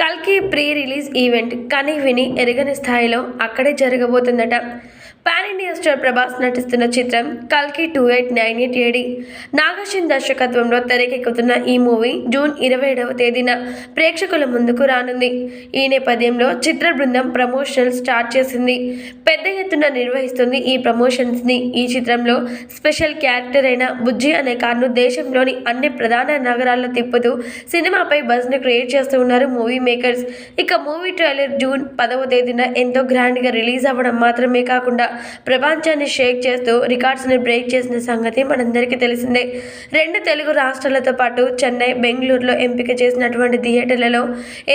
కల్కి pre release event కని విని ఎరగని స్థాయిలో అక్కడే జరగబోతుందట. పాన్ ఇండియా స్టార్ ప్రభాస్ నటిస్తున్న చిత్రం కల్కి two eight nine eight AD. నాగశిన్ దర్శకత్వంలో తెరకెక్కుతున్న ఈ మూవీ జూన్ ఇరవై ఏడవ తేదీన ప్రేక్షకుల ముందుకు రానుంది. ఈ నేపథ్యంలో చిత్ర బృందం ప్రమోషనల్ స్టార్ట్ చేసింది. పెద్ద ఎత్తున నిర్వహిస్తుంది ఈ ప్రమోషన్స్ని. ఈ చిత్రంలో స్పెషల్ క్యారెక్టర్ అయిన బుజ్జి అనే కార్ను దేశంలోని అన్ని ప్రధాన నగరాల్లో తిప్పుతూ సినిమాపై బజ్ను క్రియేట్ చేస్తూ ఉన్నారు మూవీ మేకర్స్. ఇక మూవీ ట్రైలర్ జూన్ పదవ తేదీన ఎంతో గ్రాండ్గా రిలీజ్ అవ్వడం మాత్రమే కాకుండా ప్రపంచాన్ని షేక్ చేస్తూ రికార్డ్స్ని బ్రేక్ చేసిన సంగతి మనందరికీ తెలిసిందే. రెండు తెలుగు రాష్ట్రాలతో పాటు చెన్నై బెంగళూరులో ఎంపిక చేసినటువంటి థియేటర్లలో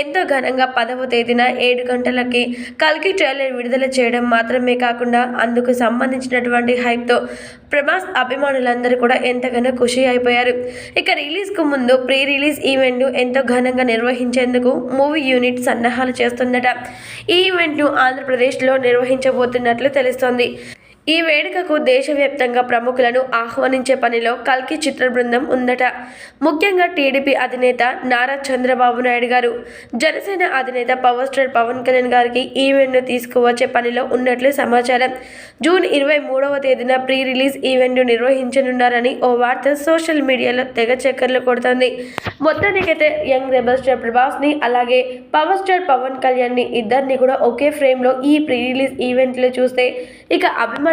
ఎంతో ఘనంగా పదవ తేదీన ఏడు గంటలకి కల్కి ట్రైలర్ విడుదల చేయడం మాత్రమే కాకుండా అందుకు సంబంధించినటువంటి హైప్తో ప్రభాస్ అభిమానులందరూ కూడా ఎంతగానో ఖుషి అయిపోయారు. ఇక రిలీజ్కు ముందు ప్రీ రిలీజ్ ఈవెంట్ ఎంతో ఘనంగా నిర్వహించేందుకు మూవీ యూనిట్ సన్నాహాలు చేస్తుందట. ఈ ఈవెంట్ను ఆంధ్రప్రదేశ్లో నిర్వహించబోతున్నట్లు తెలుస్తోంది. చేస్తోంది ఈ వేడుకకు దేశవ్యాప్తంగా ప్రముఖులను ఆహ్వానించే పనిలో కల్కి చిత్ర బృందం ఉందట. ముఖ్యంగా టీడీపీ అధినేత నారా చంద్రబాబు నాయుడు గారు. జనసేన అధినేత పవర్ స్టార్ పవన్ కళ్యాణ్ గారికి ఈవెంట్ను తీసుకువచ్చే పనిలో ఉన్నట్లు సమాచారం. జూన్ ఇరవై మూడవ తేదీన ప్రీ రిలీజ్ ఈవెంట్ను నిర్వహించనున్నారని ఓ వార్త సోషల్ మీడియాలో తెగ చక్కర్లు కొడుతోంది. మొత్తానికైతే యంగ్ రెబల్ స్టార్ ప్రభాస్ని అలాగే పవర్ స్టార్ పవన్ కళ్యాణ్ని ఇద్దరిని కూడా ఒకే ఫ్రేమ్లో ఈ ప్రీ రిలీజ్ ఈవెంట్లో చూస్తే ఇక అభిమాన్